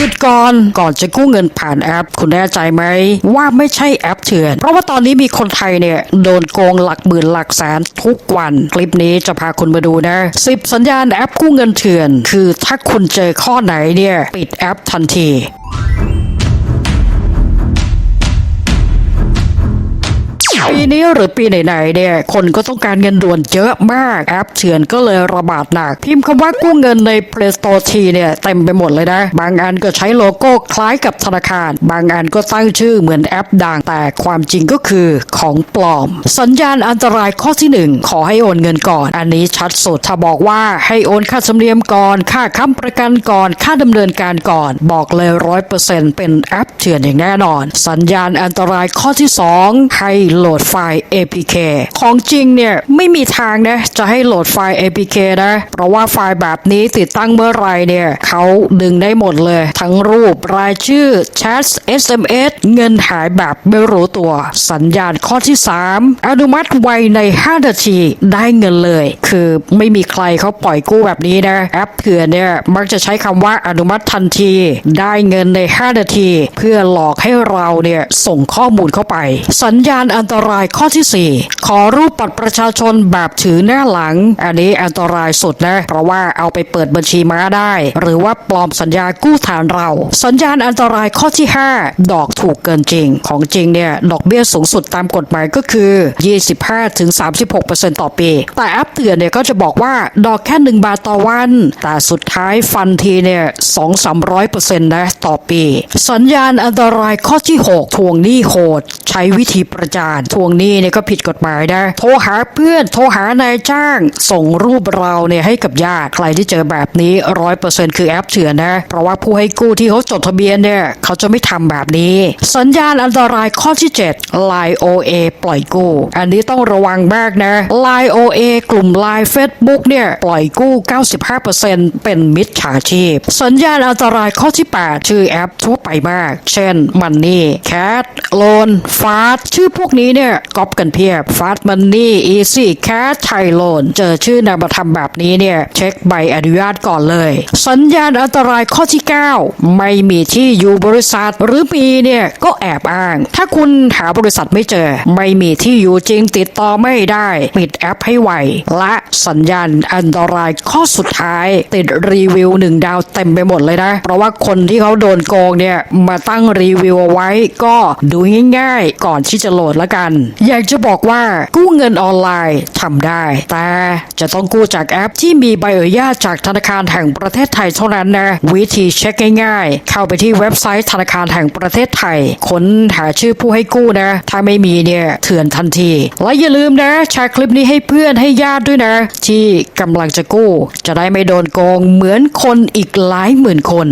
หยุดก่อนก่อนจะกู้เงินผ่านแอป คุณแน่ใจไหม ว่าไม่ใช่แอปเถื่อน เพราะว่าตอนนี้มีคนไทยเนี่ย โดนโกงหลักหมื่นหลักแสนทุกวัน คลิปนี้จะพาคุณมาดูนะ 10 สัญญาณแอปกู้เงินเถื่อน คือถ้าคุณเจอข้อไหนเนี่ย ปิดแอปทันที ปีนี้หรือปีไหนๆเนี่ยคนก็ต้องการเงินด่วนเยอะมากแอปเถื่อนก็เลยระบาดหนัก พิมพ์คำว่ากู้เงินใน Play Store ทีเนี่ยเต็มไปหมดเลยนะ บางอันก็ใช้โลโก้คล้ายกับธนาคาร บางอันก็ตั้งชื่อเหมือนแอปดังแต่ความจริงก็คือของปลอม สัญญาณอันตรายข้อที่ 1 ขอให้โอนเงินก่อน อันนี้ชัดสุดถ้าบอกว่าให้โอนค่าธรรมเนียมก่อน ค่าค้ำประกันก่อน ค่าดำเนินการก่อน บอกเลยร้อยเปอร์เซ็นต์เป็นแอปเถื่อนอย่างแน่นอน สัญญาณอันตรายข้อที่ 2 ให้โหลดไฟล์ APK ของจริงเนี่ยไม่มีทางนะจะให้โหลดไฟล์ APK นะ เพราะว่าไฟล์แบบนี้ติดตั้งเมื่อไรเนี่ยเขาดึงได้หมดเลย ทั้งรูปรายชื่อแชท SMS เงินหายแบบไม่รู้ตัว สัญญาณข้อที่ 3 อนุมัติไวใน 5 นาทีได้เงินเลย คือไม่มีใครเขาปล่อยกู้แบบนี้นะ แอปเถื่อนเนี่ยมักจะใช้คำว่าอนุมัติทันที ได้เงินใน 5 นาที เพื่อหลอกให้เราเนี่ยส่งข้อมูลเข้าไป สัญญาณอันตรายข้อที่ 4 ขอรูปบัตรประชาชนแบบถือหน้าหลัง อันนี้อันตรายสุดนะ เพราะว่าเอาไปเปิดบัญชีม้าได้ หรือว่าปลอมสัญญากู้ฐานเรา สัญญาณอันตรายข้อที่ 5 ดอกถูกเกินจริง ของจริงเนี่ยดอกเบี้ยสูงสุดตามกฎหมายก็คือ 25-36%ต่อปี แต่แอปเตือนเนี่ยก็จะบอกว่าดอกแค่ 1 บาทต่อวัน แต่สุดท้ายฟันทีเนี่ย2-300%นะต่อปี สัญญาณอันตรายข้อที่ 6 ทวงหนี้โหด ใช้วิธีประจานทวงหนี้เนี่ยก็ผิดกฎหมายนะโทรหาเพื่อนโทรหานายจ้าง ส่งรูปเราเนี่ยให้กับญาติใครที่เจอแบบนี้ร้อยเปอร์เซ็นต์คือแอปเถื่อนนะ เพราะว่าผู้ให้กู้ที่เขาจดทะเบียนเนี่ยเขาจะไม่ทำแบบนี้ สัญญาณอันตรายข้อที่ 7 Line OA ปล่อยกู้ อันนี้ต้องระวังมากนะ Line OA กลุ่ม Line Facebook เนี่ยปล่อยกู้ 95%เป็นมิจฉาชีพ สัญญาณอันตรายข้อที่ 8 ชื่อแอปทั่วไปมาก เช่น Money Cat Loan Fast ชื่อพวกนี้เนี่ยก๊อปกันเพียบ Fast Money Easy Cash Thai Loan เจอชื่อนามธรรมแบบนี้เนี่ย เช็คใบอนุญาตก่อนเลย สัญญาณอันตรายข้อที่ 9 ไม่มีที่อยู่บริษัทหรือมีเนี่ย ก็แอบอ้าง ถ้าคุณหาบริษัทไม่เจอ ไม่มีที่อยู่จริงติดต่อไม่ได้ ปิดแอปให้ไว และสัญญาณอันตรายข้อสุดท้าย ติดรีวิวหนึ่งดาวเต็มไปหมดเลยนะ เพราะว่าคนที่เขาโดนโกงเนี่ยมาตั้งรีวิวเอาไว้ก็ดูง่ายๆ ก่อนที่จะโหลดละกัน อยากจะบอกว่ากู้เงินออนไลน์ทำได้ แต่จะต้องกู้จากแอปที่มีใบอนุญาตจากธนาคารแห่งประเทศไทยเท่านั้นนะ วิธีเช็คง่ายๆ เข้าไปที่เว็บไซต์ธนาคารแห่งประเทศไทย ค้นหาชื่อผู้ให้กู้นะ ถ้าไม่มีเนี่ยเถื่อนทันที และอย่าลืมนะแชร์คลิปนี้ให้เพื่อนให้ญาติด้วยนะ ที่กำลังจะกู้ จะได้ไม่โดนโกงเหมือนคนอีกหลายหมื่นคน